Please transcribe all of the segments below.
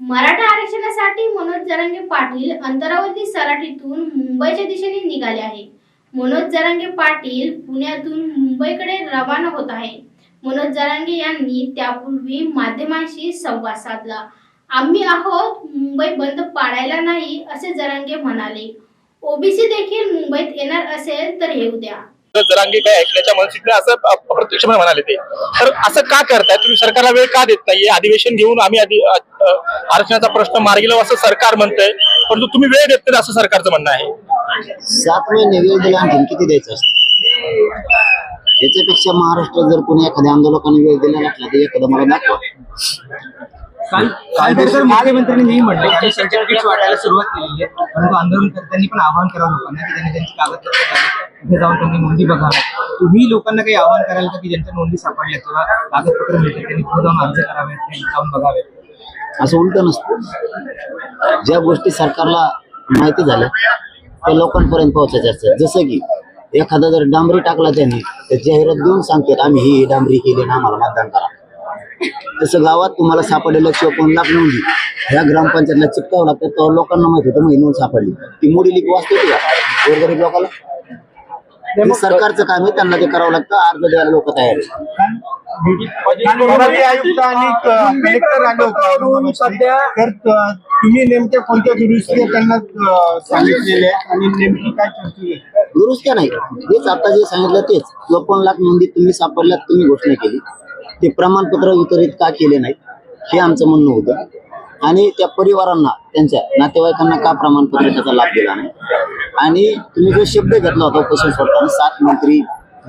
मराठा आरक्षणासाठी मनोज जरांगे पाटील अंतरावती सराटीतून मुंबईच्या दिशेने निघाले आहे. मनोज जरांगे पाटील पुण्यातून मुंबईकडे रवाना होत आहे. मनोज जरांगे यांनी त्यापूर्वी माध्यमांशी संवाद साधला. आम्ही आहोत मुंबई बंद पाडायला नाही असे जरांगे म्हणाले. ओबीसी देखील मुंबईत येणार असेल तर येऊ द्या. जरांगी काय ऐकण्याच्या मनस्थितीने असं अ- अप्रत्यक्षपणे म्हणाले ते. तर असं का करताय? तुम्ही सरकारला वेळ का देत नाही अधिवेशन घेऊन आम्ही आरक्षणाचा प्रश्न मार्गी लावू असं सरकार म्हणतंय परंतु तुम्ही वेळ देत नाही असं सरकारचं म्हणणं आहे. सात वेळ दिला किती द्यायचं असतं. याच्यापेक्षा महाराष्ट्रात जर कोणी एखाद्या आंदोलकाने वेळ दिला नसला तर एखादा मला दाखवा. काल काल तर मुख्यमंत्र्यांनी म्हटलं की सर्टिफिकेट वाटायला सुरुवात केलेली आहे परंतु आंदोलनकर्त्यांनी पण आवाहन करावं लोकांना की त्यांनी त्यांची कागदपत्र. तिथे जाऊन त्यांनी नोंदी बघाव्या तुम्ही लोकांना काही आवाहन कराल का की ज्यांच्या नोंदी सापडल्या किंवा कागदपत्र मिळतात त्यांनी पुढे जाऊन अर्ज करावेत त्यांनी जाऊन बघावेत? असं उलट नसतं. ज्या गोष्टी सरकारला माहिती झाल्या त्या लोकांपर्यंत पोहोचायच्या असतात. जसं की एखादा जर डांबरी टाकला त्यांनी तर जाहिरात देऊन सांगतात आम्ही ही डांबरी केली ना आम्हाला मतदान करा. तसं गावात तुम्हाला सापडलेलं चोपन्न लाख नोंदी. ह्या ग्रामपंचायतला चिटकावं लागतं तेव्हा लोकांना माहीत होतं मग ही नोंद सापडली. ती मोडी लिप वाचते का? गोरगरीब लोकांना हे सरकारचं काम आहे त्यांना ते करावं लागतं अर्ज द्यायला लोक तयार आहेत. विभागीय आयुक्त आणि कलेक्टर आले होते. सध्या तर अ, तुम्ही नेमक्या कोणत्या दुरुस्ती त्यांना अ, सांगितलेले आहे? आणि नेमकी काय चर्चा झाली? दुरुस्त्या नाही. तेच आता जे सांगितलं तेच. चोपन्न लाख नोंदी तुम्ही सापडल्यात तुम्ही घोषणा केली. ते प्रमाणपत्र वितरित का केले नाही हे आमचं म्हणणं होतं आणि त्या परिवारांना त्यांच्या नातेवाईकांना का प्रमाणपत्र त्याचा लाभ दिला नाही आणि तुम्ही जो शब्द घेतला होता उपोषण सोडताना सात मंत्री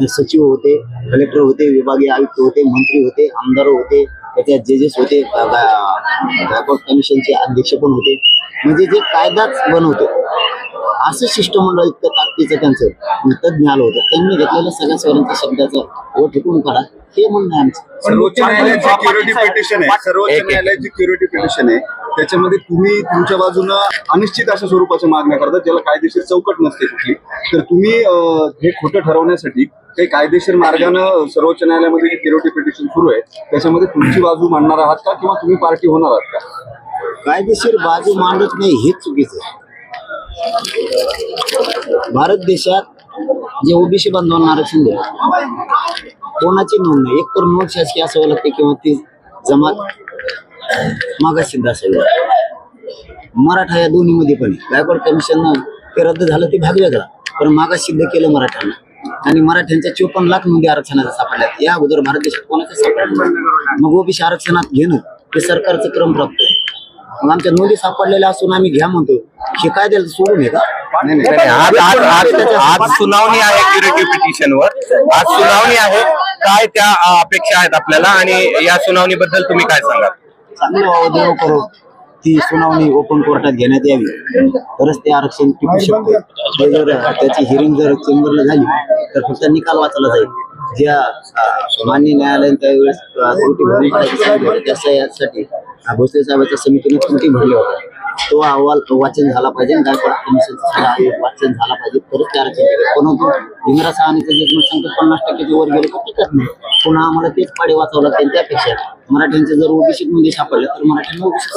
सचिव होते कलेक्टर होते विभागीय आयुक्त होते मंत्री होते आमदार होते त्याच्यात जजेस होते कमिशनचे अध्यक्ष पण होते म्हणजे जे कायदाच बनवतो असं शिष्टमंडळ इतकं ताकदीचं त्यांचं आलं होतं. त्यांनी घेतलेल्या सगळ्या स्वरांच्या शब्दाचा व ठिकून काढा. हे म्हणणं आहे आमचं. सर्वोच्च न्यायालयाची क्युरिटी पिटिशन आहे. सर्वोच्च न्यायालयाची क्युरिटी पिटिशन आहे. त्याच्यामध्ये तुम्ही तुमच्या बाजूनं अनिश्चित अशा स्वरूपाच्या मागण्या करतात ज्याला कायदेशीर चौकट नसते कुठली. तर तुम्ही हे खोटं ठरवण्यासाठी काही कायदेशीर मार्गानं सर्वोच्च न्यायालयामध्ये जी क्युरिटी पिटिशन सुरू आहे. त्याच्यामध्ये तुमची बाजू मांडणार आहात का किंवा तुम्ही पार्टी होणार आहात का? कायदेशीर बाजू मांडत नाही हेच चुकीचं आहे. भारत देशात जे ओबीसी बांधवांना आरक्षण दिलं कोणाची नोंद नाही? एक तर नोंद शासकीय असावी लागते किंवा ती जमात मागास सिद्ध असावी. मराठा या दोन्ही मध्ये पण गायकवाड कमिशन ते रद्द झालं ते भाग वेगळा. पण मागास सिद्ध केलं मराठ्यांना. आणि मराठ्यांच्या चोपन्न लाख नोंदी आरक्षणाच्या सापडल्यात. या अगोदर भारत देशात कोणाच्या सापडल्या मग ओबीसी आरक्षणात घेणं हे सरकारचं क्रम प्राप्त आहे. मग आमच्या नोंदी सापडलेल्या असून आम्ही घ्या म्हणतो हे काय द्यायला सोडून आहे का? नाही, नाही. नाही, आज आज आज आज सुनावणी आहे क्युरेटिव्ह पिटिशनवर आज सुनावणी आहे. काय त्या अ, अपेक्षा आहेत आपल्याला? आणि या सुनावणीबद्दल तुम्ही काय सांगाल? चांगलं व्हावं देव करो. ती सुनावणी ओपन कोर्टात घेण्यात यावी. तरच ते आरक्षण टिकू शकते. जर त्याची हिअरिंग जर चेंबरला झाली तर फक्त निकाल वाचला जाईल. ज्या अं, मान्य न्यायालयाने त्यावेळेस अं, त्रुटी भरून काढायची सांगितलं होतं, त्या यासाठी भोसले साहेबांच्या समितीने त्रुटी भरली होती? तो अहवाल वाचन झाला पाहिजे अहवाल वाचन झाला पाहिजे. तरच ते आरक्षण टिकेल. परंतु इंदिरा सहानीचं जे जनसंख्या पन्नास टक्क्याच्या वर गेले तर टिकत नाही. पुन्हा आम्हाला तेच पाडे वाचावं लागते त्यापेक्षा. मराठ्यांचे जर ओबीसी मध्ये सापडले तर मराठ्यांना ओबीसी